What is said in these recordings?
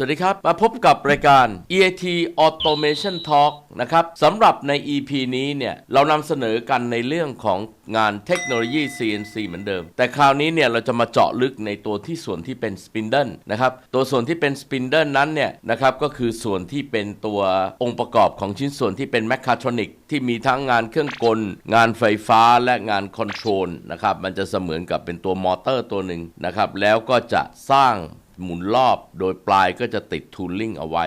สวัสดีครับ มาพบกับรายการ EAT Automation Talk นะครับสำหรับใน EP นี้เนี่ย เรานำเสนอกันในเรื่องของงานเทคโนโลยี CNC เหมือนเดิม แต่คราวนี้เนี่ย เราจะมาเจาะลึกในตัวที่ส่วนที่เป็นสปินเดิลนะครับ ตัวส่วนที่เป็นสปินเดิลนั้นเนี่ยนะครับ ก็คือส่วนที่เป็นตัวองค์ประกอบของชิ้นส่วนที่เป็นแมคคาทรอนิกที่มีทั้งงานเครื่องกล งานไฟฟ้าและงานคอนโทรลนะครับ มันจะเสมือนกับเป็นตัวมอเตอร์ตัวหนึ่งนะครับ แล้วก็จะสร้าง หมุนรอบโดยปลายก็จะติดทูลลิ่งเอาไว้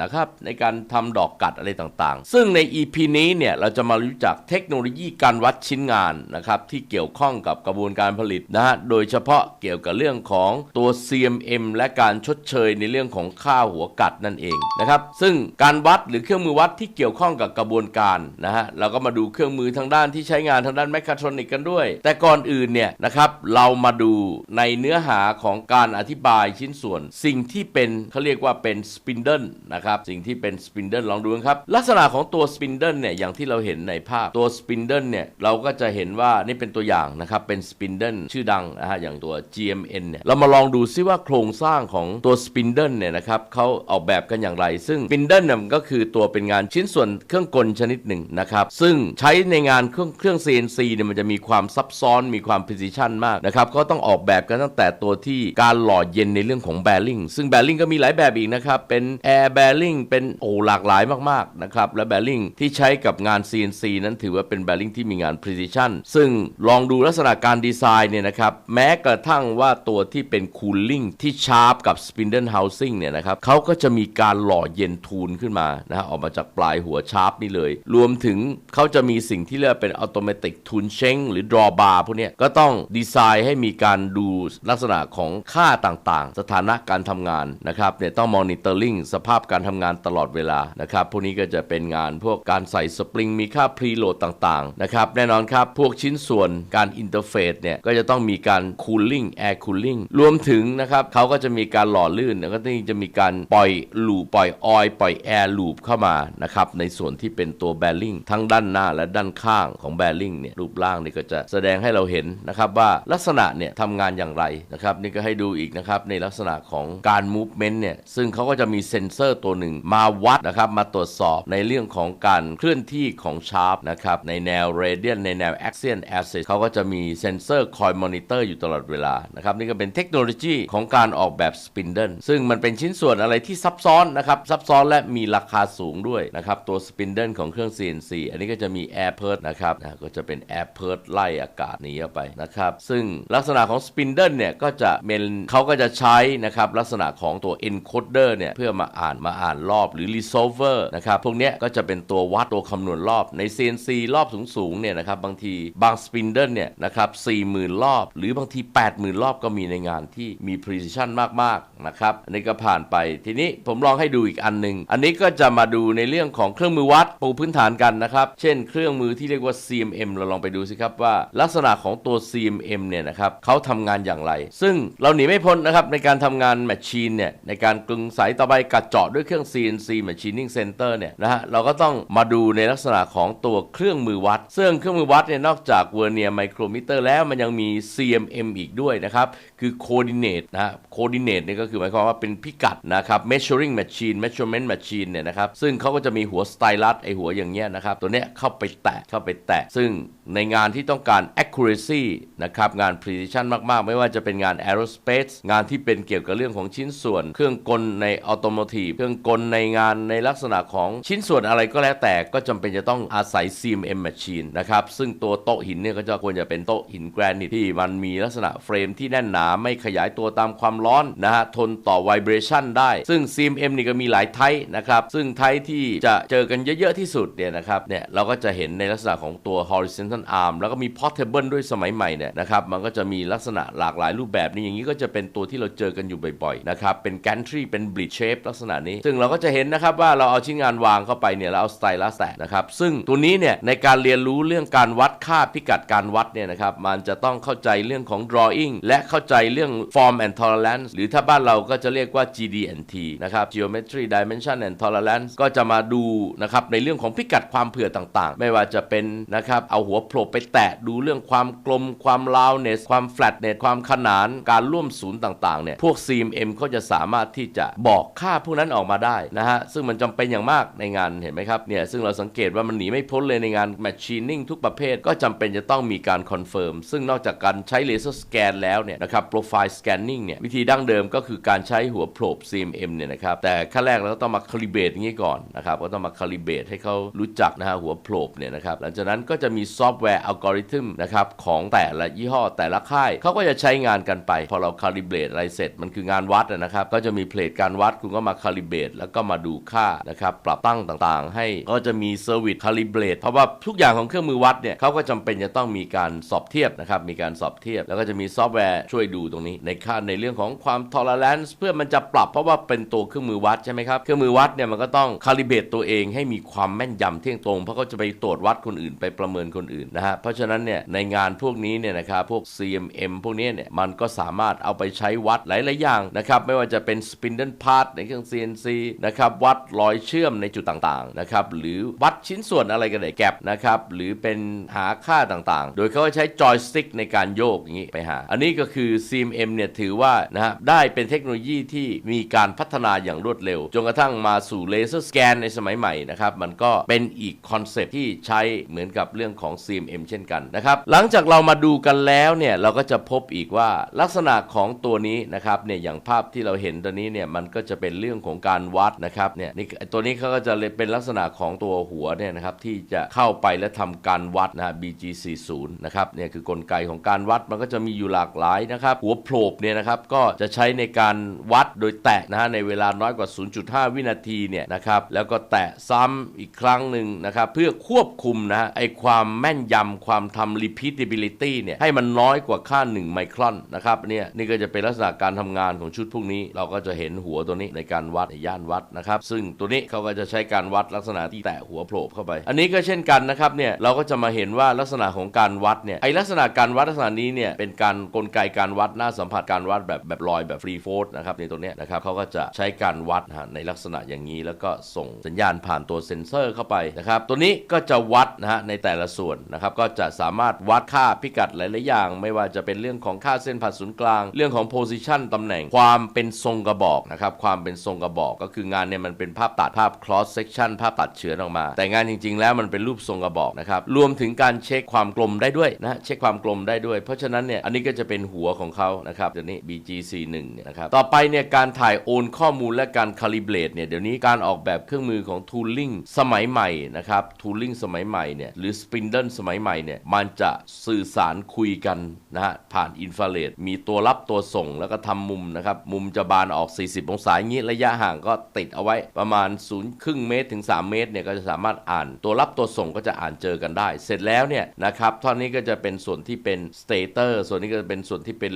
นะครับในการทำดอกกัดอะไรต่างๆ ซึ่งใน EP นี้เนี่ยเราจะมารู้จักเทคโนโลยีการวัดชิ้นงานนะครับที่เกี่ยวข้องกับกระบวนการผลิตนะฮะโดยเฉพาะเกี่ยวกับเรื่องของตัว CMM และการชดเชยในเรื่องของค่าหัวกัดนั่นเองนะครับซึ่งการวัดหรือเครื่องมือวัดที่เกี่ยวข้องกับกระบวนการนะฮะเราก็มาดูเครื่องมือทางด้านที่ใช้งานทางด้านแมคคาทรอนิกกันด้วย แต่ก่อนอื่นเนี่ยนะครับเรามาดูในเนื้อหาของการอธิบายชิ้นส่วน สิ่งที่เป็นเขาเรียกว่าเป็นสปินเดิลนะครับ สิ่งที่เป็นสปินเดิลลองดูครับ ลักษณะของตัวสปินเดิลเนี่ยอย่างที่เราเห็นในภาพตัวสปินเดิลเนี่ยเราก็จะเห็นว่านี่เป็นตัวอย่างนะครับเป็นสปินเดิลชื่อดังนะฮะอย่างตัว GMN เนี่ยเรามาลองดูซิว่าโครงสร้างของตัวสปินเดิลเนี่ยนะครับเขาออกแบบกันอย่างไร ซึ่งสปินเดิลเนี่ยมันก็คือตัวเป็นงานชิ้นส่วนเครื่องกลชนิดหนึ่งนะครับซึ่งใช้ในงานเครื่องเครื่อง CNC เนี่ยมันจะมีความซับซ้อนมีความ precision มากนะครับก็ต้องออกแบบกันตั้งแต่ตัวที่การหล่อเย็นในเรื่องของแบริ่งซึ่งแบริ่งก็มีหลายแบบอีกนะครับเป็นแอร์แบริ่งเป็นโอ้หลากหลายมากๆนะครับและแบริ่งที่ใช้กับงาน CNC นั้นถือว่าเป็นแบริ่งที่มีงาน precision ซึ่งลองดูลักษณะการดีไซน์เนี่ยนะครับแม้กระทั่งว่าตัวที่เป็น cooling ที่ชาร์ปกับ spindle housing เนี่ยนะครับเขาก็จะมีการหล่อเย็นทูนขึ้นมานะฮะออกมาจากปลายหัวชาร์ปนี่เลย รวมถึงเขาจะมีสิ่งที่เรียกเป็น automatic tune change หรือ draw bar พวกเนี้ยก็ต้องดีไซน์ให้มีการดูลักษณะของค่าต่างๆ สถานะการทำงานนะครับเนี่ยต้อง monitoring สภาพการทำงานตลอดเวลานะครับพวกนี้ก็จะเป็นงานพวกการใส่สปริงมีค่า preload ต่างๆนะครับแน่นอนครับพวกชิ้นส่วนการอินเทอร์เฟซเนี่ยก็จะต้องมีการ cooling air cooling รวมถึงนะครับเขาก็จะมีการหล่อลื่นแล้วก็จะมีการปล่อยลูปปล่อยออยปล่อยแอร์ลูปเข้ามานะครับในส่วนที่เป็นตัวแบริ่งทั้งด้านหน้าและด้านข้างของแบริ่งเนี่ยรูปร่างนี่ก็จะแสดงให้เราเห็นนะครับว่าลักษณะเนี่ยทำงานอย่างไรนะครับนี่ก็ให้ดูอีกนะครับในลักษณะของการ movement เนี่ยซึ่งเขาก็จะมีเซ็นเซอร์ตัวหนึ่ง มาวัดนะครับมาตรวจสอบในเรื่องของการเคลื่อนที่ของชาร์ปนะครับในแนวเรเดียนในแนว axial axis เซสเขาก็จะมีเซ็นเซอร์คอยมอนิเตอร์อยู่ตลอดเวลานะครับนี่ก็เป็นเทคโนโลยีของการออกแบบสปินเดิลซึ่งมันเป็นชิ้นส่วนอะไรที่ซับซ้อนนะครับซับซ้อนและมีราคาสูงด้วยนะครับตัวสปินเดิลของเครื่อง CNC อันนี้ก็จะมีแอร์เพิร์ดนะครับนะก็จะเป็นแอร์เพิร์ดไล่อากาศหนี้ออกไปนะครับซึ่งลักษณะของสปินเดิลเนี่ยก็จะเป็นเขาก็จะใช้นะครับลักษณะของตัว encoder เนี่ยเพื่อมาอ่านมาอ่านรอบหรือ resolver นะครับ พวกเนี้ยก็จะเป็นตัววัดตัวคำนวณรอบใน CNC รอบสูงๆเนี่ยนะครับบางทีบางสปินเดิลเนี่ยนะครับ40,000 รอบ หรือบางที 80,000 รอบก็มีในงานที่มี precision มากๆนะครับอันนี้ก็ผ่านไปทีนี้ผมลองให้ดูอีกอันหนึ่งอันนี้ก็จะมาดูในเรื่องของเครื่องมือวัดปูพื้นฐานกันนะครับ เช่นเครื่องมือที่เรียกว่า CMM เราลองไปดูสิครับว่า ลักษณะของตัว CMM เนี่ยนะครับเขาทำงานอย่างไร ซึ่งเราหนีไม่พ้นนะครับในการทำงานแมชชีนเนี่ยในการกลึงสายต่อไปกัดเจาะด้วยเครื่อง CNC Machining Center เนี่ยนะฮะเราก็ต้องมาดูในลักษณะของตัวเครื่องมือวัด ซึ่งเครื่องมือวัดเนี่ยนอกจากเวอร์เนียไมโครมิเตอร์แล้วมันยังมี CMM อีกด้วยนะครับ คือ coordinate นะฮะ coordinate นี่ยก็คือหมายความว่าเป็นพิกัดนะครับ measuring machine measurement machine เนี่ยนะครับ ซึ่งเขาก็จะมีหัวสไตลัสไอหัวอย่างเงี้ยนะครับ ตัวเนี้ยเข้าไปแตะเข้าไปแตะ ซึ่งในงานที่ต้องการ accuracy นะครับ งาน precision มากๆ ไม่ว่าจะเป็นงาน aerospace งานที่เป็นเกี่ยวกับเรื่องของชิ้นส่วน เครื่องกลใน automotive เครื่องกลในงานในลักษณะของชิ้นส่วนอะไรก็แล้วแต่ก็จำเป็นจะต้องอาศัย CMM machine นะครับ ซึ่งตัวโต๊ะหินเนี่ยก็จะควรจะเป็นโต๊ะหินแกรนิตที่มันมีลักษณะเฟรมที่แน่นหนาไม่ขยายตัวตามความร้อนนะฮะทนต่อ vibration ได้ ซึ่ง CMM นี่ก็มีหลายไทป์นะครับซึ่งไทป์ที่จะเจอกันเยอะๆที่สุดเนี่ยนะครับเนี่ยเราก็จะเห็นในลักษณะของตัว horizontal arm แล้วก็มี portable ด้วยสมัยใหม่เนี่ยนะครับมันก็จะมีลักษณะหลากหลายรูปแบบนี้อย่างนี้ก็จะเป็นตัวที่เราเจอกันอยู่บ่อยๆนะครับเป็น gantry เป็น bridge shape ลักษณะนี้ซึ่งเราก็จะเห็นนะครับว่าเราเอาชิ้นงานวางเข้าไปเนี่ยเราเอาสไตลัสแตะนะครับซึ่งตัวนี้เนี่ยในการเรียนรู้เรื่องการวัดค่าพิกัดการวัดเนี่ยนะครับมันจะต้องเข้าใจเรื่องของ drawing และเข้าใจเรื่อง form and tolerance หรือถ้าบ้านเราก็จะเรียกว่า GD&T นะครับ geometry dimension and tolerance ก็จะมาดูนะครับในเรื่องของพิกัดความเผื่อต่างๆ ไม่ว่าจะเป็นนะครับเอาหัวโผล่ไปแตะดูเรื่องความกลมความ roundness ความ flatness ความขนานการร่วมศูนย์ต่างๆเนี่ยพวก CMM ก็จะสามารถที่จะบอกค่าพวกนั้นออกมาได้นะฮะซึ่งมันจำเป็นอย่างมากในงานเห็นไหมครับเนี่ยซึ่งเราสังเกตว่ามันหนีไม่พ้นเลยในงาน machining ทุกประเภทก็จำเป็นจะต้องมีการคอนเฟิร์มซึ่งนอกจากการใช้เลเซอร์สแกนแล้วเนี่ยนะครับ profile scanning เนี่ยวิธีดั้งเดิมก็คือการใช้หัวโผล่ CMM เนี่ยนะครับแต่ขั้นแรกเราก็ต้องมา calibrate อย่างนี้ก่อนนะครับก็ต้องมา calibrate ให้เขารู้จักนะฮะหัวโผล่เนี่ยนะครับหลังจากนั้นก็จะมีซอฟต์แวร์อัลกอริทึมนะครับของแต่ละยี่ห้อแต่ละค่ายเขาก็จะใช้งานกันไป พอเรา calibrate อะไรเสร็จมันคืองานวัดนะครับก็จะมีเพลทการวัดคุณก็มา calibrate แล้วก็มาดูค่านะครับปรับตั้งต่างๆ ให้ก็จะมี service calibrate เพราะว่าทุกอย่างของเครื่องมือวัดเนี่ยเขาก็จำเป็นจะต้องมีการสอบเทียบนะครับมีการสอบเทียบ แล้วก็จะมีซอฟต์แวร์ช่วยดูตรงนี้ ในค่าในเรื่องของความ tolerance เพื่อมันจะปรับเพราะว่าเป็นตัวเครื่องมือวัดใช่ไหมครับเครื่องมือวัดเนี่ยมันก็ต้อง calibrate ตัวเองให้มีความแม่นยำเที่ยงตรงเพราะเขาจะไปตรวจวัดคนอื่นไปประเมินคนอื่นนะฮะเพราะฉะนั้นเนี่ยในงานพวกนี้เนี่ยนะครับพวก CMM พวกนี้เนี่ยมันก็สามารถเอาไปใช้วัดหลายๆอย่างนะครับไม่ว่าจะเป็น spindle part ในเครื่อง CNC นะครับวัดรอยเชื่อมในจุดต่างๆนะครับหรือวัดชิ้นส่วนอะไรกันไหนแกลบนะครับหรือเป็นหาค่าต่างๆ โดยเขาใช้จอยสติ๊กในการโยกอย่างนี้ไปหา อันนี้ก็คือ CMM เนี่ยถือว่านะฮะได้เป็นเทคโนโลยีที่มีการพัฒนาอย่างรวดเร็ว จนกระทั่งมาสู่เลเซอร์สแกนในสมัยใหม่นะครับมันก็เป็นอีกคอนเซปที่ใช้เหมือนกับเรื่องของ CMM เช่นกันนะครับหลังจากเรามาดูกันแล้วเนี่ยเราก็จะพบอีกว่าลักษณะของตัวนี้นะครับเนี่ยอย่างภาพที่เราเห็นตัวนี้เนี่ยมันก็จะเป็นเรื่องของการวัดนะครับเนี่ยนี่ตัวนี้เขาก็จะเป็นลักษณะของตัวหัวเนี่ยนะครับที่จะเข้าไปและทำการวัดนะ BG40 นะครับเนี่ยคือกลไกของการวัดมันก็จะมีอยู่หลากหลายนะครับหัวโผล่เนี่ยนะครับก็จะใช้ในการวัดโดยแตะนะฮะในเวลาน้อยกว่า 0.5 วินาทีเนี่ยนะครับแล้วก็แตะซ้ำอีกครั้งหนึ่งนะครับเพื่อควบคุมนะไอความแม่นยำความทำ repeatability เนี่ยให้มันน้อยกว่าค่า 1 ไมครอนนะครับเนี่ยนี่ก็จะเป็นลักษณะการทำงานของชุดพวกนี้ เราก็จะเห็นหัวตัวนี้ในการวัดในย่านวัดนะครับ ซึ่งตัวนี้เขาก็จะใช้การวัดลักษณะที่แตะหัวโผล่เข้าไป อันนี้ก็เช่นกันนะครับเนี่ยเราก็จะมาเห็นว่าลักษณะของการวัดเนี่ยไอลักษณะการวัดลักษณะนี้เนี่ยเป็นการกลไกการวัดหน้าสัมผัสการวัดแบบแบบลอยแบบฟรีโฟลนะครับในตัวเนี้ยนะครับเขาก็จะใช้การวัดนะในลักษณะอย่างนี้ แล้วก็ส่งสัญญาณผ่านตัวเซ็นเซอร์เข้าไปนะครับตัวนี้ก็จะวัดนะฮะในแต่ละส่วนนะครับก็จะสามารถวัดค่าพิกัดหลายๆอย่าง ไม่ว่าจะเป็นเรื่องของค่าเส้นผ่านศูนย์กลาง เรื่องของโพซิชันตำแหน่งความเป็นทรงกระบอกนะครับความเป็นทรงกระบอกก็คืองานเนี่ยมันเป็นภาพตัดภาพ cross section ภาพตัดเฉือนออกมา แต่งานจริง ๆ แล้วมันเป็นรูปทรงกระบอกนะครับรวมถึงการเช็คความกลมได้ด้วยนะเช็คความกลมได้ด้วย เพราะฉะนั้นเนี่ยอันนี้ก็จะเป็นหัวของเขานะครับตัวนี้ BG41 นนะครับต่อไปเนี่ยการถ่ายโอนข้อมูลและการ calibrate เนี่ยเดี๋ยวนี้การออกแบบเครื่องมือของ tooling สมัยใหม่นะครับ tooling สมัยใหม่เนี่ยหรือ spindle สมัยใหม่เนี่ยมันจะสื่อสารคุยกันนะฮะผ่านอินฟราเรดมีตัวรับตัวส่งแล้วก็ทำมุมนะครับมุมจะบานออก 40 องศาอย่างนี้ระยะห่างก็ติดเอาไว้ประมาณ0ครึ่งเมตรถึง 3 เมตรเนี่ยก็จะสามารถอ่านตัวรับตัวส่งก็จะอ่านเจอกันได้ เสร็จแล้วเนี่ยนะครับท่อนนี้ก็จะเป็นส่วนที่เป็นสเตเตอร์ส่วนนี้ก็จะเป็นส่วนที่เป็น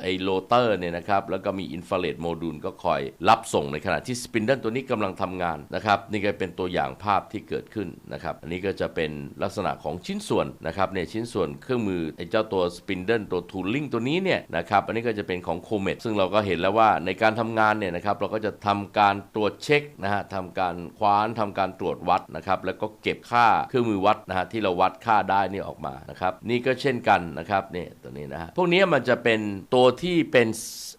ไอโรเตอร์เนี่ยนะครับแล้วก็มีอินฟราเรดโมดูลก็คอยรับส่งในขณะที่สปินเดิลตัวนี้กำลังทำงานนะครับนี่ก็เป็นตัวอย่างภาพที่เกิดขึ้นนะครับอันนี้ก็จะเป็นลักษณะของชิ้นส่วนนะครับเนี่ยชิ้นส่วนเครื่องมือไอเจ้าตัวสปินเดิลตัวทูลลิงตัวนี้เนี่ยนะครับอันนี้ก็จะเป็นของโคเมตซึ่งเราก็เห็นแล้วว่าในการทำงานเนี่ยนะครับเราก็จะทำการการตรวจเช็คนะฮะทำการคว้านทำการตรวจวัดนะครับแล้วก็เก็บค่าเครื่องมือวัดนะฮะที่เราวัดค่าได้นี่ออกมานะครับนี่ก็เช่นกันนะครับเนี่ยตัวนี้นะฮะพวกนี้มันจะเป็นตัวที่เป็น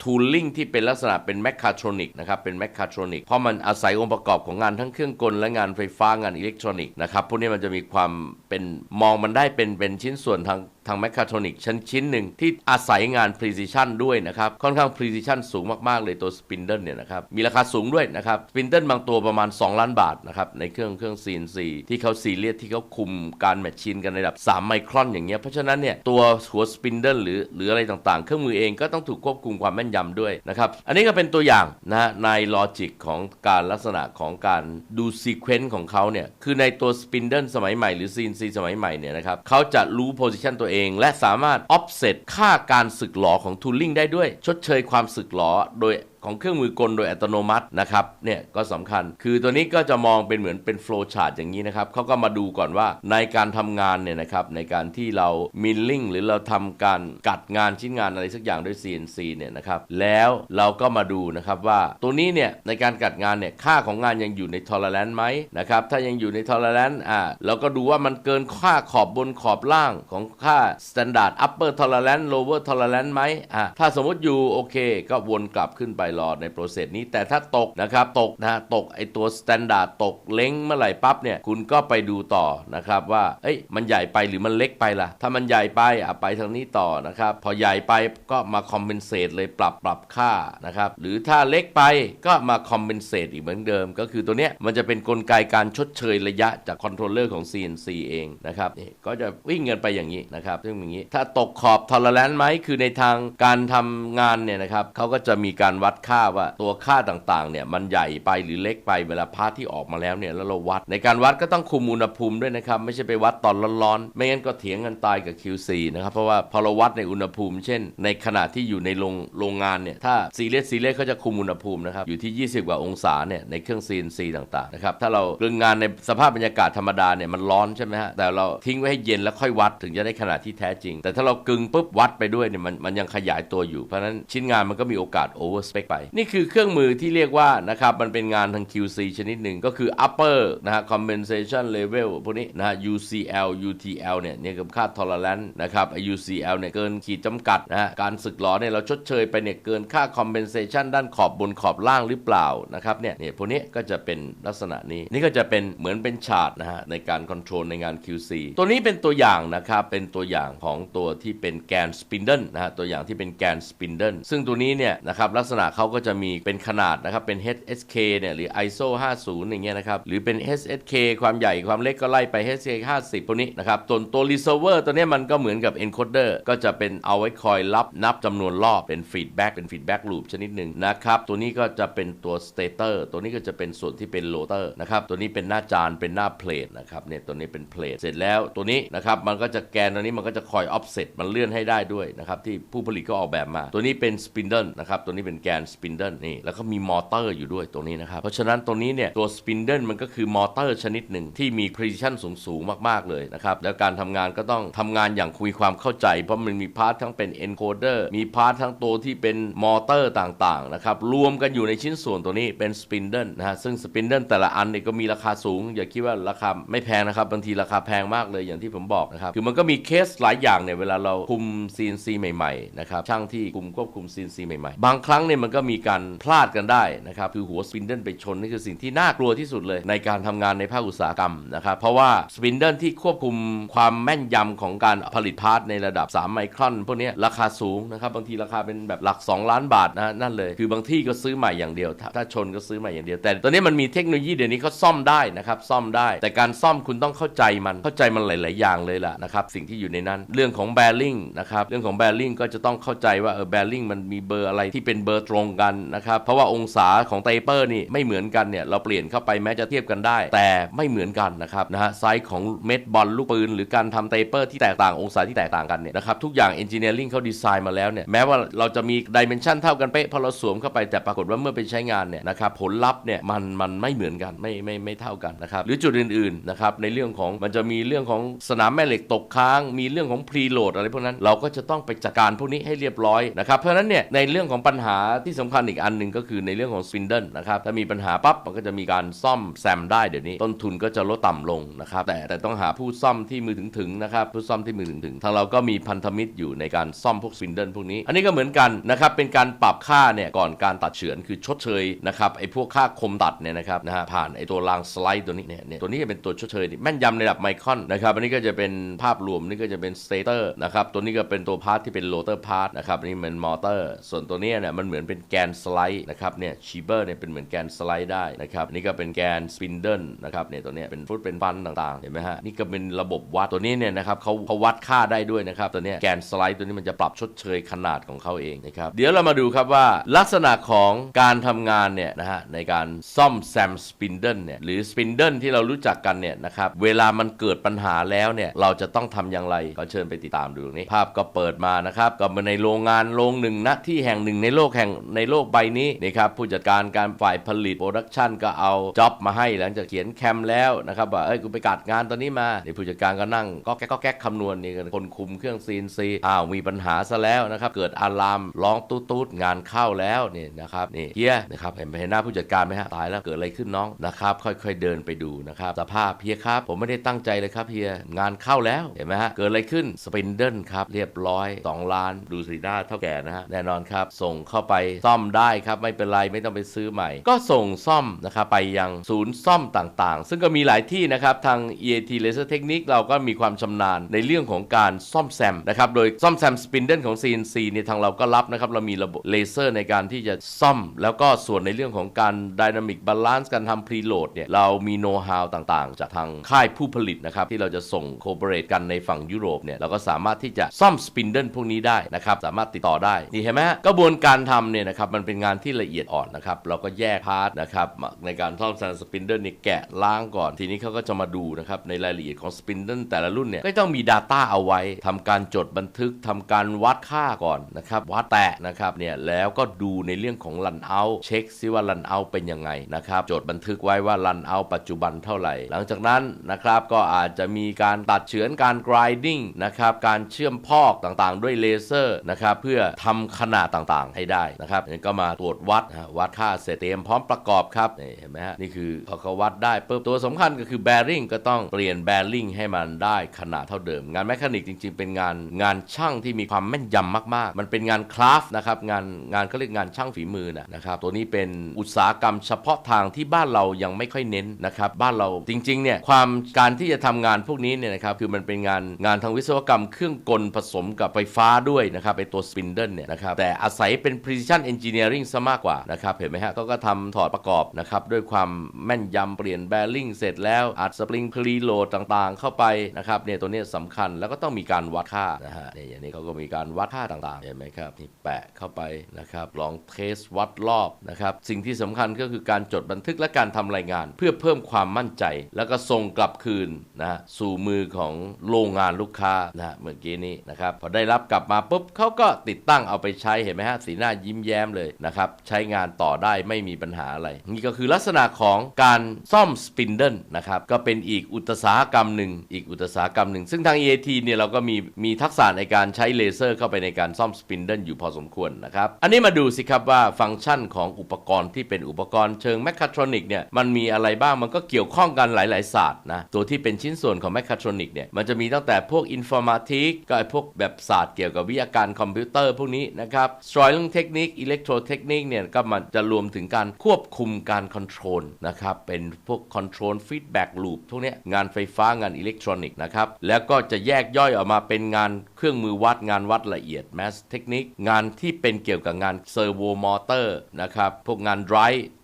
tooling ที่เป็นลักษณะเป็นแมคคาทรอนิกนะครับเป็นแมคคาทรอนิกเพราะมันอาศัยองค์ประกอบของงานทั้งเครื่องกลและงานไฟฟ้างานอิเล็กทรอนิกส์นะครับพวกนี้มันจะมีความเป็นมองมันได้เป็นเป็นชิ้นส่วนทางทางแมคคาทรอนิกชั้นชิ้นหนึ่งที่อาศัยงาน precision ด้วยนะครับ ค่อนข้าง precision สูงมาก ๆ เลยตัว spindle เนี่ยนะครับ มีราคาสูงด้วยนะครับ spindle บางตัวประมาณ 2 ล้านบาทนะครับ ในเครื่องเครื่อง CNC ที่เขาซีเรียสที่เขาคุมการแมชชีนกันในระดับ 3 ไมครอนอย่างเงี้ยเพราะฉะนั้นเนี่ยตัวหัว spindle หรือหรืออะไรต่างๆ เครื่องมือเองก็ต้องถูกควบคุมความแม่นยำด้วยนะครับอันนี้ก็เป็นตัวอย่างนะฮะในลอจิกของการลักษณะของการดูซีเควนต์ของเขาเนี่ยคือในตัว spindle สมัยใหม่หรือ CNC สมัยใหม่เนี่ยนะครับเขาจะรู้ position ตัวเอง และสามารถ offset ค่าการสึกหลอของทูลลิงได้ด้วย ชดเชยความสึกหลอโดย ของเครื่องมือกลโดยอัตโนมัตินะครับเนี่ยก็สำคัญ คือตัวนี้ก็จะมองเป็นเหมือนเป็นโฟล์ชาร์ตอย่างนี้นะครับเขาก็มาดูก่อนว่าในการทำงานเนี่ยนะครับในการที่เรามิลลิ่งหรือเราทำการกัดงานชิ้นงานอะไรสักอย่างด้วย CNC เนี่ยนะครับแล้วเราก็มาดูนะครับว่าตัวนี้เนี่ยในการกัดงานเนี่ยค่าของงานยังอยู่ในทอร์เรนต์ไหมนะครับถ้ายังอยู่ในทอร์เรนต์อ่าเราก็ดูว่ามันเกินค่าขอบบนขอบล่างของค่า standard upper tolerance lower tolerance ไหมอ่าถ้าสมมติอยู่โอเค ก็วนกลับขึ้นไปรอในโปรเซสนี้ แต่ถ้าตกนะครับตกนะฮะตกไอตัว standard ตกเล้งเมื่อไหร่ปั๊บเนี่ยคุณก็ไปดูต่อนะครับว่าเอ้ยมันใหญ่ไปหรือมันเล็กไปล่ะ ถ้ามันใหญ่ไปอะไปทางนี้ต่อนะครับพอใหญ่ไปก็มา compensate เลยปรับปรับค่านะครับหรือถ้าเล็กไปก็มา compensate อีกเหมือนเดิม ก็คือตัวเนี้ยมันจะเป็นกลไกการชดเชยระยะจากคอนโทรลเลอร์ของ CNC เองนะครับนี่ก็จะวิ่งกันไปอย่างนี้นะครับซึ่งอย่างนี้ ถ้าตกขอบ tolerance ไหมคือในทางการทำงานเนี่ยนะครับเขาก็จะมีการวัดค่าว่าตัวค่าต่างๆเนี่ยมันใหญ่ไปหรือเล็กไปเวลาพาร์ทที่ออกมาแล้วเนี่ยแล้วเราวัด ในการวัดก็ต้องคุมอุณหภูมิด้วยนะครับไม่ใช่ไปวัดตอนร้อนๆไม่งั้นก็เถียงกันตายกับ QC นะครับเพราะว่าพอเราวัดในอุณหภูมิ เช่น ในขณะที่อยู่ในโรงโรงงานเนี่ยถ้าซีเรียสซีเรียสเขาจะคุมอุณหภูมินะครับอยู่ที่ 20 กว่าองศาเนี่ยในเครื่อง CNC ต่างๆนะครับถ้าเราเรื่องงานในสภาพบรรยากาศธรรมดาเนี่ยมันร้อนใช่ไหมฮะแต่เราทิ้งไว้ให้เย็นแล้วค่อยวัดถึงจะได้ขนาดที่แท้จริง แต่ถ้าเรากึงปุ๊บวัดไปด้วยเนี่ยมันมันยังขยายตัวอยู่เพราะนั้นชิ้นงานมันก็มีโอกาส over spec ไป นี่คือเครื่องมือที่เรียกว่านะครับมันเป็นงานทาง QC ชนิดหนึ่งก็คือ upper นะฮะ compensation level พวกนี้นะฮะ UCL UTL เนี่ยเนี่ยคือค่า tolerance นะครับ UCL เนี่ยเกินขีดจำกัดนะฮะการสึกหรอเนี่ยเราชดเชยไปเนี่ยเกินค่า compensation ด้านขอบบนขอบล่างหรือเปล่านะครับเนี่ยเนี่ยพวกนี้ก็จะเป็นลักษณะนี้นี่ก็จะเป็นเหมือนเป็นชาร์ตนะฮะในการ control ในงาน QC ตัวนี้เป็นตัวอย่างนะครับเป็นตัวอย่างของตัวที่เป็นแกน spindle นะฮะตัวอย่างที่เป็นแกน spindle ซึ่งตัวนี้เนี่ยนะครับลักษณะเขาาก็จะมีเป็นขนาดนะครับ เป็น HSK เนี่ยหรือ ISO 50 อย่างเงี้ยนะครับ หรือเป็น HSK ความใหญ่ความเล็กก็ไล่ไป HSK 50พวกนี้นะครับตัวตัว receiver ตัวเนี้ยมันก็เหมือนกับ encoder ก็จะเป็นเอาไว้คอยรับนับจำนวนรอบเป็น feedback เป็น feedback loop ชนิดหนึ่งนะครับ ตัวนี้ก็จะเป็นตัว stator ตัวนี้ก็จะเป็นส่วนที่เป็น rotor นะครับ ตัวนี้เป็นหน้าจานเป็นหน้า plate นะครับเนี่ยตัวนี้เป็น plate เสร็จแล้วตัวนี้นะครับมันก็จะแกนตัวนี้มันก็จะคอย offset มันเลื่อนให้ได้ด้วยนะครับที่ผู้ผลิตก็ออกแบบมา ตัวนี้เป็น spindle นะครับตัวนี้เป็นแกน spindle นี่แล้วก็มีมอเตอร์อยู่ด้วยตัวนี้นะครับ เพราะฉะนั้นตัวนี้เนี่ยตัว spindle มันก็คือมอเตอร์ชนิดหนึ่งที่มี precision สูงสูงมากๆเลยนะครับ แล้วการทำงานก็ต้องทำงานอย่างคุยความเข้าใจ เพราะมันมีพาร์ททั้งเป็น encoder มีพาร์ททั้งตัวที่เป็นมอเตอร์ต่างๆนะครับรวมกันอยู่ในชิ้นส่วนตัวนี้เป็น spindle นะฮะซึ่ง spindle แต่ละอันเนี่ยก็มีราคาสูง อย่าคิดว่าราคาไม่แพงนะครับบางทีราคาแพงมากเลยอย่างที่ผมบอกนะครับคือมันก็มีเคสหลายอย่างเนี่ยเวลาเราคุม CNC ใหม่ๆนะครับช่างที่คุมควบคุม CNC ใหม่ๆ บางครั้งเนี่ยมันก็มีการพลาดกันได้นะครับคือหัวสปินเดิลไปชนนี่คือสิ่งที่น่ากลัวที่สุดเลย ในการทำงานในภาคอุตสาหกรรมนะครับเพราะว่าสปินเดิลที่ควบคุมความแม่นยำของการผลิตพาร์ทในระดับ 3 ไมครอนพวกนี้ราคาสูงนะครับบางทีราคาเป็นแบบหลัก 2 ล้านบาทนะนั่นเลย คือบางที่ก็ซื้อใหม่อย่างเดียวถ้าถ้าชนก็ซื้อใหม่อย่างเดียว แต่ตอนนี้มันมีเทคโนโลยีเดี๋ยวนี้เขาซ่อมได้นะครับซ่อมได้ แต่การซ่อมคุณต้องเข้าใจมันเข้าใจมันหลาย ๆ อย่างเลยล่ะนะครับสิ่งที่อยู่ในนั้น เรื่องของแบริ่งนะครับเรื่องของแบริ่งก็จะต้องเข้าใจว่าเออแบริ่งมันมีเบอร์อะไรที่เป็นเบอร์ตรงกันนะครับ เพราะว่าองศาของเตเปอร์นี่ไม่เหมือนกันเนี่ยเราเปลี่ยนเข้าไปแม้จะเทียบกันได้ แต่ไม่เหมือนกันนะครับนะฮะไซส์ของเม็ดบอลลูกปืน หรือการทำเตเปอร์ที่แตกต่างองศาที่แตกต่างกันเนี่ยนะครับทุกอย่างเอนจิเนียริ่งเขาดีไซน์มาแล้วเนี่ยแม้ว่าเราจะมีดิเมนชันเท่ากันเป๊ะพอเราสวมเข้าไปแต่ปรากฏว่าเมื่อไปใช้งานเนี่ยนะครับผลลัพธ์เนี่ยมันมันไม่เหมือนกันไม่ไม่ไม่เท่ากันนะครับหรือจุดอื่นๆนะครับในเรื่องของมันจะมีเรื่องของสนามแม่เหล็กตกค้าง มีเรื่องของพรีโหลดอะไรพวกนั้นเราก็จะต้องไปจัดการพวกนี้ให้เรียบร้อยนะครับเพราะฉะนั้นเนี่ยในเรื่องของปัญหาที่สำคัญอีกอันหนึ่งก็คือในเรื่องของสปินเดิลนะครับถ้ามีปัญหาปั๊บมันก็จะมีการซ่อมแซมได้เดี๋ยวนี้ ต้นทุนก็จะลดต่ำลงนะครับแต่แต่ต้องหาผู้ซ่อมที่มือถึงถึงนะครับผู้ซ่อมที่มือถึงถึงทางเราก็มีพันธมิตรอยู่ในการซ่อมพวกสปินเดิลพวกนี้ อันนี้ก็เหมือนกันนะครับเป็นการปรับค่าเนี่ยก่อนการตัดเฉือนคือชดเชยนะครับไอ้พวกค่าคมตัดเนี่ยนะครับนะฮะผ่านไอ้ตัวรางสไลด์ตัวนี้เนี่ยตัวนี้จะเป็นตัวชดเชยที่แม่นยำในระดับไมครอนนะครับอันนี้ก็จะเป็นภาพรวมนี่ก็จะเป็นสเตเตอร์นะครับตัวนี้ก็เป็นตัวพาร์ทที่เป็นโรเตอร์พาร์ทนะครับอันนี้เป็นมอเตอร์ส่วนตัวนี้เนี่ยมันเหมือนเป็นแกนสไลด์นะครับเนี่ยชีเบอร์เนี่ยเป็นเหมือนแกนสไลด์ได้นะครับนี่ก็เป็นแกนสปินเดิลนะครับเนี่ยตัวเนี้ยเป็นฟุตเป็นฟันต่างๆเห็นไหมฮะนี่ก็เป็นระบบวัดตัวนี้เนี่ยนะครับเขาเขาวัดค่าได้ด้วยนะครับตัวเนี้ยแกนสไลด์ตัวนี้มันจะปรับชดเชยขนาดของเขาเองนะครับเดี๋ยวเรามาดูครับว่าลักษณะของการทำงานเนี่ยนะฮะในการซ่อมแซมสปินเดิลเนี่ยหรือสปินเดิลที่เรารู้จักกันเนี่ยนะครับเวลามันเกิดปัญหาแล้วเนี่ยเราจะต้องทำอย่างไรก็เชิญไปติดตามดูตรงนี้ภาพก็เปิดมานะครับก็มาในโรงงานโรงหนึ่งนะที่แห่งหนึ่งในโลกแห่งในโลกใบนี้นะครับผู้จัดการการฝ่ายผลิตโปรดักชันก็เอาจ็อบมาให้หลังจากเขียนแคมแล้วนะครับว่าเอ้ยกูไปกัดงานตอนนี้มานี่ผู้จัดการก็นั่งก็แก๊กก็แก๊กคำนวณนี่คนคุมเครื่อง CNC อ้าวมีปัญหาซะแล้วนะครับเกิดอะลามร้องตูดตูดงานเข้าแล้วนี่นะครับนี่เฮียนะครับเห็นเห็นหน้าผู้จัดการไหมฮะตายแล้วเกิดอะไรขึ้นน้องนะครับค่อย ๆเดินไปดูนะครับสภาพเฮียครับ ผมไม่ได้ตั้งใจเลยครับเฮียงานเข้าแล้วเห็นไหมฮะเกิดอะไรขึ้นสปินเดิลครับเรียบร้อย 2 ล้านดูสีหน้าเท่าแก่นะฮะแน่นอนครับส่งเข้าไปซ่อมได้ครับไม่เป็นไรไม่ต้องไปซื้อใหม่ ก็ส่งซ่อมนะครับไปยังศูนย์ซ่อมต่างๆ ซึ่งก็มีหลายที่นะครับทาง EAT Laser Technique เราก็มีความชำนาญในเรื่องของการซ่อมแซมนะครับโดยซ่อมแซมสปินเดิลของ CNC เนี่ยทางเราก็รับนะครับเรามีระบบเลเซอร์ในการที่จะซ่อม แล้วก็ส่วนในเรื่องของการ Dynamic Balance การทำ Preload เนี่ยเรามีโน้ตฮาวต่างๆ จากทางค่ายผู้ผลิตนะครับที่เราจะส่งโคเปเรตกันในฝั่งยุโรปเนี่ยเราก็สามารถที่จะซ่อมสปินเดิลพวกนี้ได้นะครับสามารถติดต่อได้นี่เห็นไหมกระบวนการทำเนี่ยนะครับมันเป็นงานที่ละเอียดอ่อนนะครับเราก็แยกพาร์ทนะครับในการซ่อมแซมสปินเดิลนี่แกะล้างก่อน ทีนี้เขาก็จะมาดูนะครับในรายละเอียดของสปินเดิลแต่ละรุ่นเนี่ยก็ต้องมี Data เอาไว้ทำการจดบันทึกทำการวัดค่าก่อนนะครับวัดแตะนะครับเนี่ยแล้วก็ดูในเรื่องของรันเอาเช็คซิว่ารันเอาเป็นยังไงนะครับจดบันทึกไว้ว่ารันเอาปัจจุบันเท่าไหร่ หลังจากนั้นนะครับก็อาจจะมีการตัดเฉือนการ grinding นะครับการเชื่อมพอกต่างๆ ด้วยเลเซอร์นะครับเพื่อทำขนาดต่างๆ ให้ได้นะครับนี่ก็มาตรวจวัดฮะวัดค่าเสเตียมพร้อมประกอบครับนี่เห็นไหมฮะนี่คือพอเขาวัดได้ปุ๊บตัวสำคัญก็คือ bearing ก็ต้องเปลี่ยน bearing ให้มันได้ขนาดเท่าเดิม งานแมคานิกจริง ๆ เป็นงานงานช่างที่มีความแม่นยำมากๆ มันเป็นงานคราฟนะครับงานงานเขาเรียกงานช่างฝีมือนะนะครับตัวนี้เป็นอุตสาหกรรมเฉพาะทางที่บ้านเรายังไม่ค่อยเน้นนะครับบ้านเราจริงๆเนี่ยความการที่จะทำงานพวกนี้เนี่ยนะครับคือมันเป็นงานงานทางวิศวกรรมเครื่องกลผสมกับไฟฟ้าด้วยนะครับไอตัวสปินเดิลเนี่ยนะครับแต่อาศัยเป็น precision engineering ซะมากกว่านะครับเห็นไหมฮะเขาก็ทำถอดประกอบนะครับด้วยความแม่นยำเปลี่ยนแบริ่งเสร็จแล้วอัดสปริงพรีโหลดต่างๆ เข้าไปนะครับเนี่ยตัวนี้สำคัญแล้วก็ต้องมีการวัดค่านะฮะเนี่ยอย่างนี้เขาก็มีการวัดค่าต่างๆเห็นไหมครับนี่แปะเข้าไปนะครับลองเทสวัดรอบนะครับสิ่งที่สำคัญก็คือการจดบันทึกและการทำรายงาน เพื่อเพิ่มความมั่นใจ แล้วก็ส่งกลับคืนนะสู่มือของโรงงานลูกค้านะฮะเมื่อกี้นี้นะครับพอได้รับกลับมาปุ๊บเขาก็ติดตั้งเอาไปใช้เห็นไหมฮะสีหน้ายิ้มแย้มเลยนะครับ ใช้งานต่อได้ไม่มีปัญหาอะไร นี่ก็คือลักษณะของการซ่อมสปินเดิลนะครับ ก็เป็นอีกอุตสาหกรรมหนึ่งอีกอุตสาหกรรมหนึ่ง ซึ่งทาง EAT เนี่ยเราก็มีมีทักษะในการใช้เลเซอร์เข้าไปในการซ่อมสปินเดิลอยู่พอสมควรนะครับ อันนี้มาดูสิครับว่าฟังก์ชันของอุปกรณ์ที่เป็นอุปกรณ์เชิงแมคคาทรอนิกเนี่ยมันมีอะไรบ้างมันก็เกี่ยวข้องกันหลาย ๆ ศาสตร์นะตัวที่เป็นชิ้นส่วนของแมคคาทรอนิกเนี่ยมันจะมีตั้งแต่พวกอินฟอร์มาติกก็ไอพวกแบบศาสตร์เกี่ยวกับวิทยาการคอมพิวเตอร์พวกนี้นะครับสตรลิงเทคนิคอิเล็กโทรเทคนิคเนี่ยก็มันจะรวมถึงการควบคุมการคอนโทรลนะครับ เป็นพวกคอนโทรลฟีดแบ็กลูปพวกเนี้ยงานไฟฟ้างานอิเล็กทรอนิกส์นะครับ แล้วก็จะแยกย่อยออกมาเป็นงานเครื่องมือวัดงานวัดละเอียดแมสเทคนิคงานที่เป็นเกี่ยวกับงานเซอร์โวมอเตอร์นะครับ พวกงานไดร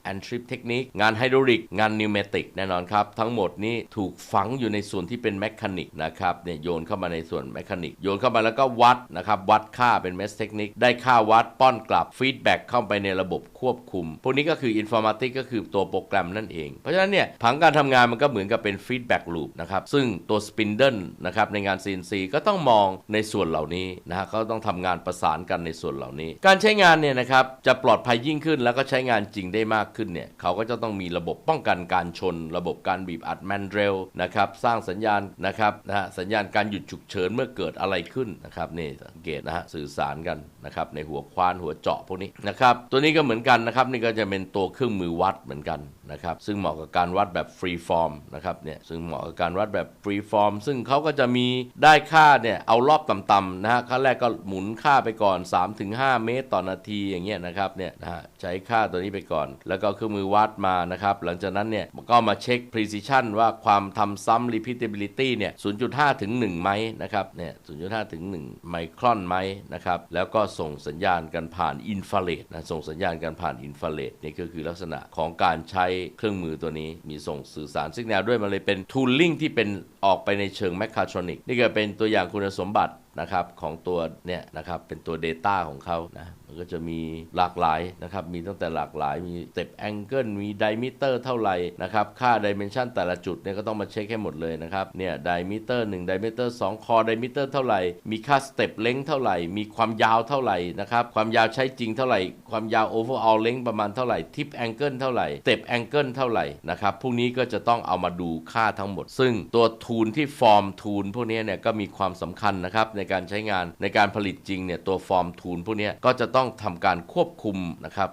ฟ์แอนทริปเทคนิคงานไฮดรอลิก งานนิวเมติกแน่นอนครับ ทั้งหมดนี้ถูกฝังอยู่ในส่วนที่เป็นแมคานิกนะครับเนี่ยโยนเข้ามาในส่วนแมคานิกโยนเข้ามาแล้วก็วัดนะครับวัดค่าเป็นเมสเทคนิคได้ค่าวัดป้อนกลับฟีดแบ็กเข้าไปในระบบควบคุม พวกนี้ก็คืออินฟอร์มาติกก็คือตัวโปรแกรมนั่นเอง เพราะฉะนั้นเนี่ยผังการทำงานมันก็เหมือนกับเป็นฟีดแบ็กลูปนะครับซึ่งตัวสปินเดิลนะครับในงาน CNC ก็ต้องมองในส่วนเหล่านี้นะฮะเขาต้องทำงานประสานกันในส่วนเหล่านี้ การใช้งานเนี่ยนะครับจะปลอดภัยยิ่งขึ้นแล้วก็ใช้งานจริงได้มากขึ้นเนี่ยเขาก็จะต้องมีระบบป้องกันการชน ระบบการบีบอัดแมนเรลนะครับสร้างสัญญาณนะครับนะฮะสัญญาณการหยุดฉุกเฉินเมื่อเกิดอะไรขึ้นนะครับนี่สังเกตนะฮะสื่อสารกันนะครับในหัวควานหัวเจาะพวกนี้นะครับตัวนี้ก็เหมือนกันนะครับนี่ก็จะเป็นตัวเครื่องมือวัดเหมือนกัน นะครับซึ่งเหมาะกับการวัดแบบฟรีฟอร์มนะครับเนี่ยซึ่งเหมาะกับการวัดแบบฟรีฟอร์มซึ่งเขาก็จะมีได้ค่าเนี่ยเอารอบต่ำๆนะฮะขั้นแรกก็หมุนค่าไปก่อน 3-5 เมตรต่อนาทีอย่างเงี้ยนะครับเนี่ยนะฮะใช้ค่าตัวนี้ไปก่อน แล้วก็เครื่องมือวัดมานะครับหลังจากนั้นเนี่ยก็มาเช็ค precision ว่าความทำซ้ำ repeatability เนี่ย 0.5 ถึง 1 ไหมนะครับเนี่ย 0.5 ถึง 1 ไมครอนไหมนะครับแล้วก็ส่งสัญญาณกันผ่านอินฟราเรดนะส่งสัญญาณกันผ่านอินฟราเรดนี่ก็คือลักษณะของการใช้เครื่องมือตัวนี้มีส่งสื่อสารสัญญาลด้วยมันเลยเป็นทูลลิ่งที่เป็นออกไปในเชิงแมคคาทรอนิกนี่ก็เป็นตัวอย่างคุณสมบัติ นะครับของตัวเนี่ยนะครับเป็นตัว Data ของเขานะมันก็จะมีหลากหลายนะครับมีตั้งแต่หลากหลาย มี step angle มี diameter เท่าไหร่นะครับค่า dimension แต่ละจุดเนี่ยก็ต้องมาเช็คให้หมดเลยนะครับเนี่ย diameter 1 diameter 2 core diameter เท่าไหร่ มีค่า step length เท่าไหร่ มีความยาวเท่าไหร่นะครับความยาวใช้จริงเท่าไหร่ ความยาว overall length ประมาณเท่าไหร่ tip angle เท่าไหร่ step angle เท่าไหร่นะครับพวกนี้ก็จะต้องเอามาดูค่าทั้งหมด ซึ่งตัวทูลที่ฟอร์มทูลพวกนี้เนี่ยก็มีความสำคัญนะครับในการใช้งานในการผลิตจริงเนี่ยตัวฟอร์มทูลพวกนี้ก็จะต้องทำการควบคุมนะครับ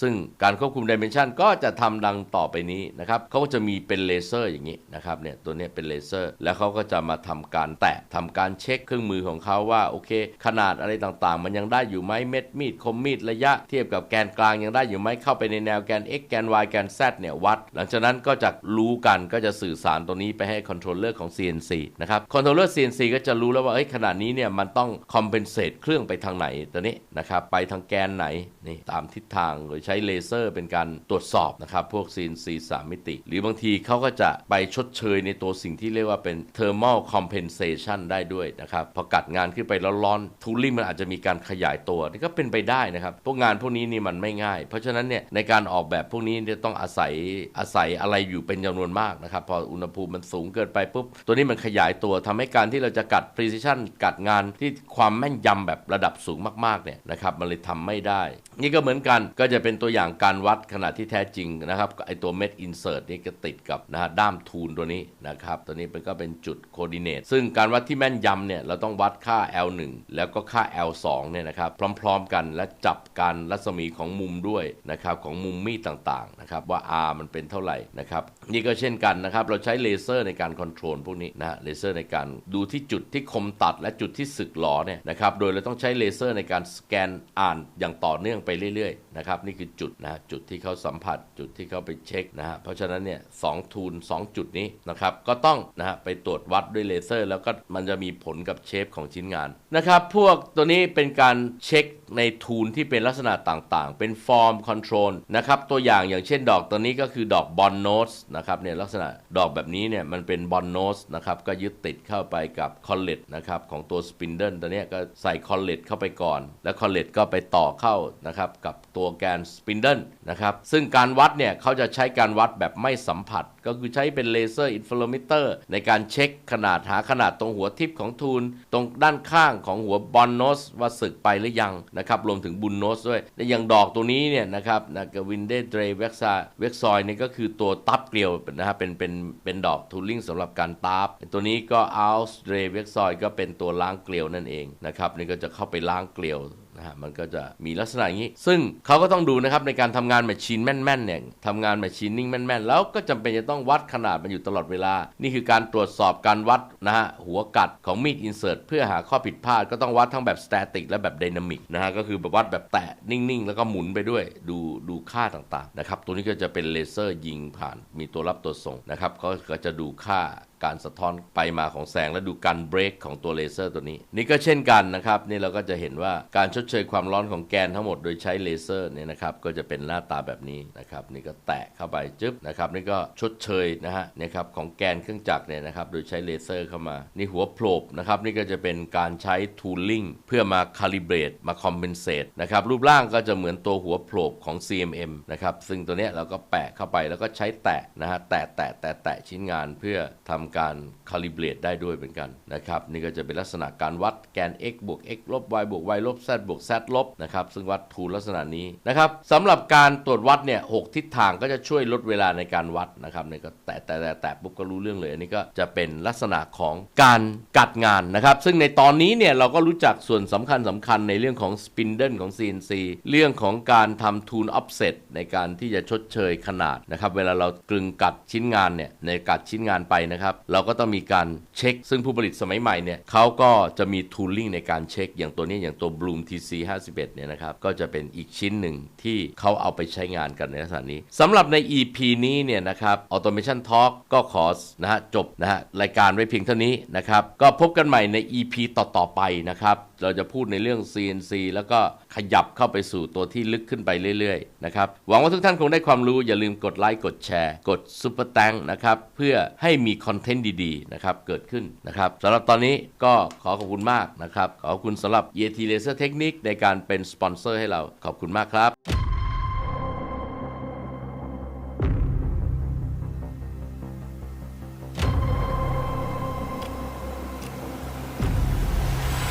ซึ่งการควบคุมดิเมนชันก็จะทำดังต่อไปนี้นะครับเขาก็จะมีเป็นเลเซอร์อย่างนี้นะครับเนี่ยตัวนี้เป็นเลเซอร์ แล้วเขาก็จะมาทำการแตะทำการเช็คเครื่องมือของเขาว่าโอเค ขนาดอะไรต่างๆ มันยังได้อยู่ไหมเม็ดมีดคมมีดระยะเทียบกับแกนกลางยังได้อยู่ไหมเข้าไปในแนวแกน x แกน y แกน z เนี่ยวัด หลังจากนั้นก็จะรู้กันก็จะสื่อสารตัวนี้ไปให้คอนโทรลเลอร์ของ CNC นะครับคอนโทรลเลอร์ CNC ก็จะรู้แล้วว่าเอ้ยขนาดนี้เนี่ยมันต้องคอมเพนเซตเครื่องไปทางไหนตัวนี้นะครับไปทางแกนไหนนี่ตามทิศทางโดยใช้เลเซอร์เป็นการตรวจสอบนะครับ พวก CNC 3มิติ หรือบางทีเขาก็จะไปชดเชยในตัวสิ่งที่เรียกว่าเป็น thermal compensation ได้ด้วยนะครับ พอกัดงานขึ้นไปแล้วร้อนทูลิ่งมันอาจจะมีการขยายตัวนี่ก็เป็นไปได้นะครับ พวกงานพวกนี้นี่มันไม่ง่าย เพราะฉะนั้นเนี่ยในการออกแบบพวกนี้จะต้องอาศัยอาศัยอะไรอยู่เป็นจำนวนมากนะครับ พออุณหภูมิมันสูงเกินไปปุ๊บตัวนี้มันขยายตัวทำให้การที่เราจะกัด precision กัดงานที่ความแม่นยำแบบระดับสูงมากๆเนี่ยนะครับมันเลยทำไม่ได้ นี่ก็เหมือนกันก็จะเป็น็นตัวอย่างการวัดขนาดที่แท้จริงนะครับไอตัวเม็ดอินเสิร์ตนี่ก็ติดกับนะฮะด้ามทูลตัวนี้นะครับตัวนี้มันก็เป็นจุดโคดิเนตซึ่งการวัดที่แม่นยำเนี่ยเราต้องวัดค่า L1 แล้วก็ค่า L2 เนี่ยนะครับพร้อมๆกันและจับการรัศมีของมุมด้วยนะครับของมุมมีดต่างๆนะครับว่า R มันเป็นเท่าไหร่นะครับนี่ก็เช่นกันนะครับเราใช้เลเซอร์ในการคอนโทรลพวกนี้นะเลเซอร์ในการดูที่จุดที่คมตัดและจุดที่สึกหลอเนี่ยนะครับโดยเราต้องใช้เลเซอร์ในการสแกนอ่านอย่างต่อเนื่องไปเรื่อยๆนะครับนี่คือจุดนะจุดที่เขาสัมผัสจุดที่เขาไปเช็คนะฮะเพราะฉะนั้นเนี่ยสองทูล2 จุดนี้นะครับก็ต้องนะฮะไปตรวจวัดด้วยเลเซอร์ แล้วก็มันจะมีผลกับเชฟของชิ้นงานนะครับพวกตัวนี้เป็นการเช็คในทูลที่เป็นลักษณะต่างๆ เป็นฟอร์มคอนโทรลนะครับตัวอย่างอย่างเช่นดอกตัวนี้ก็คือดอกบอลโนสนะครับเนี่ยลักษณะดอกแบบนี้เนี่ยมันเป็นบอลโนสนะครับก็ยึดติดเข้าไปกับคอลเลตนะครับของตัวสปินเดิลตัวนี้ก็ใส่คอลเลตเข้าไปก่อน แล้วคอลเลตก็ไปต่อเข้านะครับกับตัวแกนสปินเดิลนะครับซึ่งการวัดเนี่ยเขาจะใช้การวัดแบบไม่สัมผัส ก็คือใช้เป็นเลเซอร์อินฟลูมิเตอร์ในการเช็คขนาดหาขนาดตรงหัวทิปของทูลตรงด้านข้างของหัวบอลโนสว่าสึกไปหรือยังนะครับรวมถึงบุลโนสด้วยและอย่างดอกตัวนี้เนี่ยนะครับนะกวินเดเดรเว็กซาเวกซอยนี่ก็คือตัวตับเกลียวนะครับเป็นเป็นเป็นดอกทูลลิ่งสำหรับการตับตัวนี้ก็อัลส์เดรเว็กซอยก็เป็นตัวล้างเกลียวนั่นเองนะครับนี่ก็จะเข้าไปล้างเกลียว นะฮะมันก็จะมีลักษณะอย่างนี้ ซึ่งเขาก็ต้องดูนะครับในการทำงานแมชชีนแม่นๆเนี่ยทำงานแมชชีนนิ่งแม่นๆ แล้วก็จำเป็นจะต้องวัดขนาดมันอยู่ตลอดเวลา นี่คือการตรวจสอบการวัดนะฮะหัวกัดของมีดอินเสิร์ตเพื่อหาข้อผิดพลาดก็ต้องวัดทั้งแบบสแตติกและแบบไดนามิกนะฮะก็คือแบบวัดแบบแตะนิ่งๆ แล้วก็หมุนไปด้วยดูดูค่าต่างๆนะครับตัวนี้ก็จะเป็นเลเซอร์ยิงผ่านมีตัวรับตัวส่งนะครับก็จะดูค่า การสะท้อนไปมาของแสงและดูการเบรกของตัวเลเซอร์ตัวนี้ นี่ก็เช่นกันนะครับ นี่เราก็จะเห็นว่าการชดเชยความร้อนของแกนทั้งหมดโดยใช้เลเซอร์เนี่ยนะครับก็จะเป็นหน้าตาแบบนี้นะครับนี่ก็แตะเข้าไปจึ๊บนะครับนี่ก็ชดเชยนะฮะนะครับของแกนเครื่องจักรเนี่ยนะครับโดยใช้เลเซอร์เข้ามา นี่หัวโผล่นะครับนี่ก็จะเป็นการใช้ทูลลิ่งเพื่อมาคาลิเบรตมาคอมเพนเซตนะครับรูปร่างก็จะเหมือนตัวหัวโผล่ของ CMM นะครับซึ่งตัวเนี้ยเราก็แปะเข้าไปแล้วก็ใช้แตะนะฮะแตะแตะแตะแตะชิ้นงานเพื่อทำการคาลิเบรตได้ด้วยเหมือนกันนะครับนี่ก็จะเป็นลักษณะการวัดแกน x บวก x ลบ y บวก y ลบ z บวก z ลบนะครับซึ่งวัดทูลลักษณะนี้นะครับสำหรับการตรวจวัดเนี่ยหกทิศทางก็จะช่วยลดเวลาในการวัดนะครับนี่ก็แตะแตะแตะแตะปุ๊บก็รู้เรื่องเลยอันนี้ก็จะเป็นลักษณะของการกัดงานนะครับ ซึ่งในตอนนี้เนี่ยเราก็รู้จักส่วนสำคัญสำคัญในเรื่องของสปินเดิลของ CNC เรื่องของการทำทูลออฟเซตในการที่จะชดเชยขนาดนะครับ เวลาเรากลึงกัดชิ้นงานเนี่ยในกัดชิ้นงานไปนะครับเราก็ต้องมีการเช็ค ซึ่งผู้ผลิตสมัยใหม่เนี่ยเขาก็จะมีทูลลิ่งในการเช็ค อย่างตัวนี้อย่างตัว Bloom TC 51เนี่ยนะครับก็จะเป็นอีกชิ้นหนึ่งที่เขาเอาไปใช้งานกันในลักษณะนี้สำหรับใน EP นี้เนี่ยนะครับ Automation Talk ก็ขอนะฮะจบนะฮะรายการไว้เพียงเท่านี้นะครับก็พบกันใหม่ใน EP ต่อๆไปนะครับเราจะพูดในเรื่อง CNC แล้วก็ขยับเข้าไปสู่ตัวที่ลึกขึ้นไปเรื่อยๆนะครับหวังว่าทุกท่านคงได้ความรู้อย่าลืมกดไลค์กดแชร์ กดซุปเปอร์แตงนะครับเพื่อให้มีคอนเทนต์ดีๆนะครับเกิดขึ้นนะครับสำหรับตอนนี้ก็ขอขอบคุณมากนะครับขอบคุณสำหรับ EAT Laser Technique ในการเป็นสปอนเซอร์ให้เราขอบคุณมากครับ